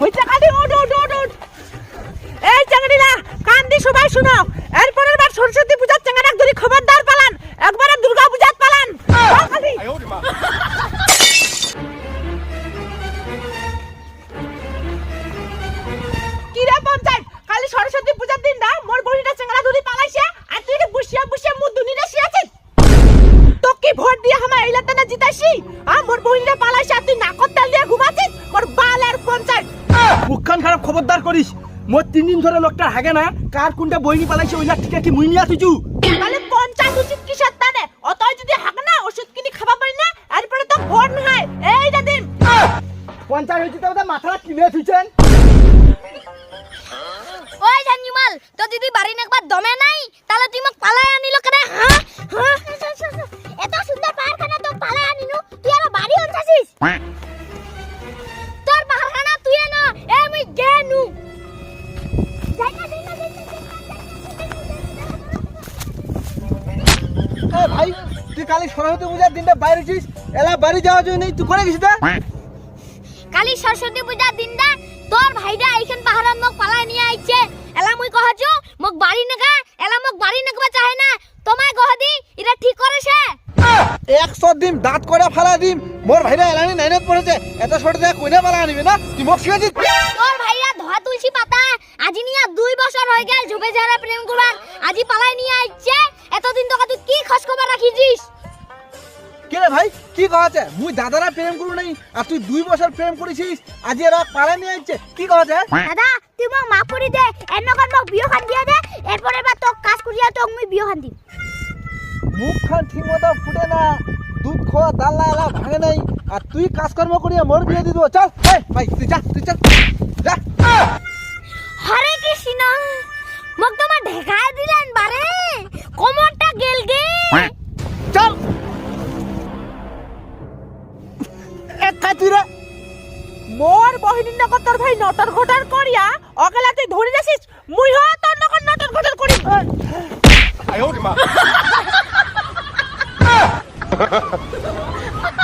হইতে কালি ওড ওড ওড ওড এই চাঙ্গড়িলা কান সবাই শুনো। এরপরের বার সরস্বতী পূজার চাঙ্গারাক ধরি খবরদার পালান, একবারে দুর্গা পূজাত পালান। চল কি রে পঞ্চায়েত, কালি সরস্বতী পূজার দিন না, মোর বড়িটা চাঙ্গারা ধরি পালাইছে, আর তুই বসিয়া বসিয়া মুখ দুনিরে শিয়াছিস তো কি ভোট দিয়ে আমার এলাকা না জিতাইছি? আর মোর বড়িটা খবরদার করিস। মোর তিন দিন ধরে লোকটা হাগে না কার কোনটা বইনি পালাইছে ওইলা ঠিক কি মুই নিয়ে আসিছু তাহলে পঞ্চায়েত উচিত কিসের তানে? অতই যদি হাক না ওষুধ কিনি খাবা পারি না এরপরে তো ভোট নহয় এইটা দিন পঞ্চায়েত হয়েছে তো মাথাটা কিনে থুইছেন ওই জানিমাল তো দিদি বাড়ি একবার দমে নাই তাহলে তুই মোক পালাই আনিল কেনে হ্যাঁ হ্যাঁ? ভাই তুই কালি সরস্বতী পূজার দিনটা বাইরে ছিস? এলা বাড়ি যাওয়ার জন্য তুই করে গেছিস তা? কালি সরস্বতী পূজার দিনটা তোর ভাইরা এইখান পাহাড়ত মোক পালাই নিয়ে আইছে। এলা মুই কহছু মোক বাড়ি নেগা এলা মোক বাড়ি নেগবা চাহে না। তোমায় কহ দি এটা ঠিক করেছে। একশো দিন দাঁত করে ফালা দিম মোর ভাইরা এলানি নাইনত পড়েছে। এত ছোট জায়গা কইনা পালা আনিবে না? তুই মোক শিখেছিস তোর ভাইয়া ধোয়া তুলসী পাতা কহাছে মুই দাদারা প্রেম করু নাই আর তুই দুই বছর প্রেম করেছিস আজি এরা পালা নিয়ে আসছে কি কহাছে দাদা তুই মোক মাফ করে দে এনেকন মোক বিয়ে খান দিয়া দে এরপরে এবার তোক কাজ করিয়া তোক মুই বিয়ে খান দিম। মুখ খান ঠিক মতো ফুটে না দুধ খোয়া দাল্লা এলা ভাঙে নাই আর তুই কাজকর্ম করিয়া মোর বিয়ে দিয়ে দেবো চল এই ভাই তুই যা তুই চল যা। হরে কৃষ্ণ মোক তোমার ঢেকায় এক খাই তুই রে। মোর বহিনীর নগর তোর ভাই নটর ঘটার করিয়া অগেলা তুই ধরে যাসিস মুই হ তোর নগর নটর ঘটার করি।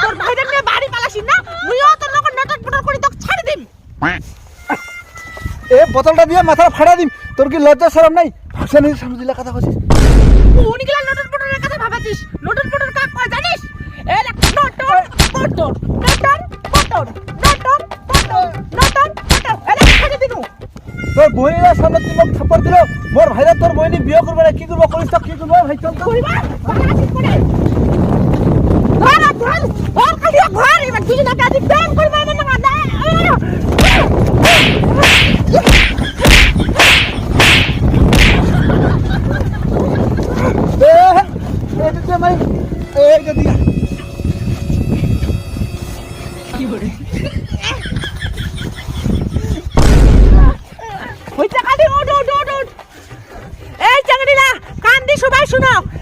তোর ভাইটা নিয়ে বাড়ি পালাসিস না মুই হ তোর নগর নটর ঘটার করি তোকে ছাড়ি দিম। এ বোতলটা দিয়ে মাথা ফাড়া দিম তোর কি লজ্জা সরম নাই? ভাষা নিয়ে সামনে কথা বলছিস উনিগুলা নটর দিল। মোর ভাইরা তোর বইনি বিয়ে করবে না কি করব করিস কি করব ভাই চল তো পালাসিস করে ধর ধর ওর খালি ঘর এবার তুই না কাদি প্রেম করবে না না না এ এটা দে ভাই এইটা দিয়া হইতে কালি ওড ওড ওড ওড এই চাঙ্গড়িলা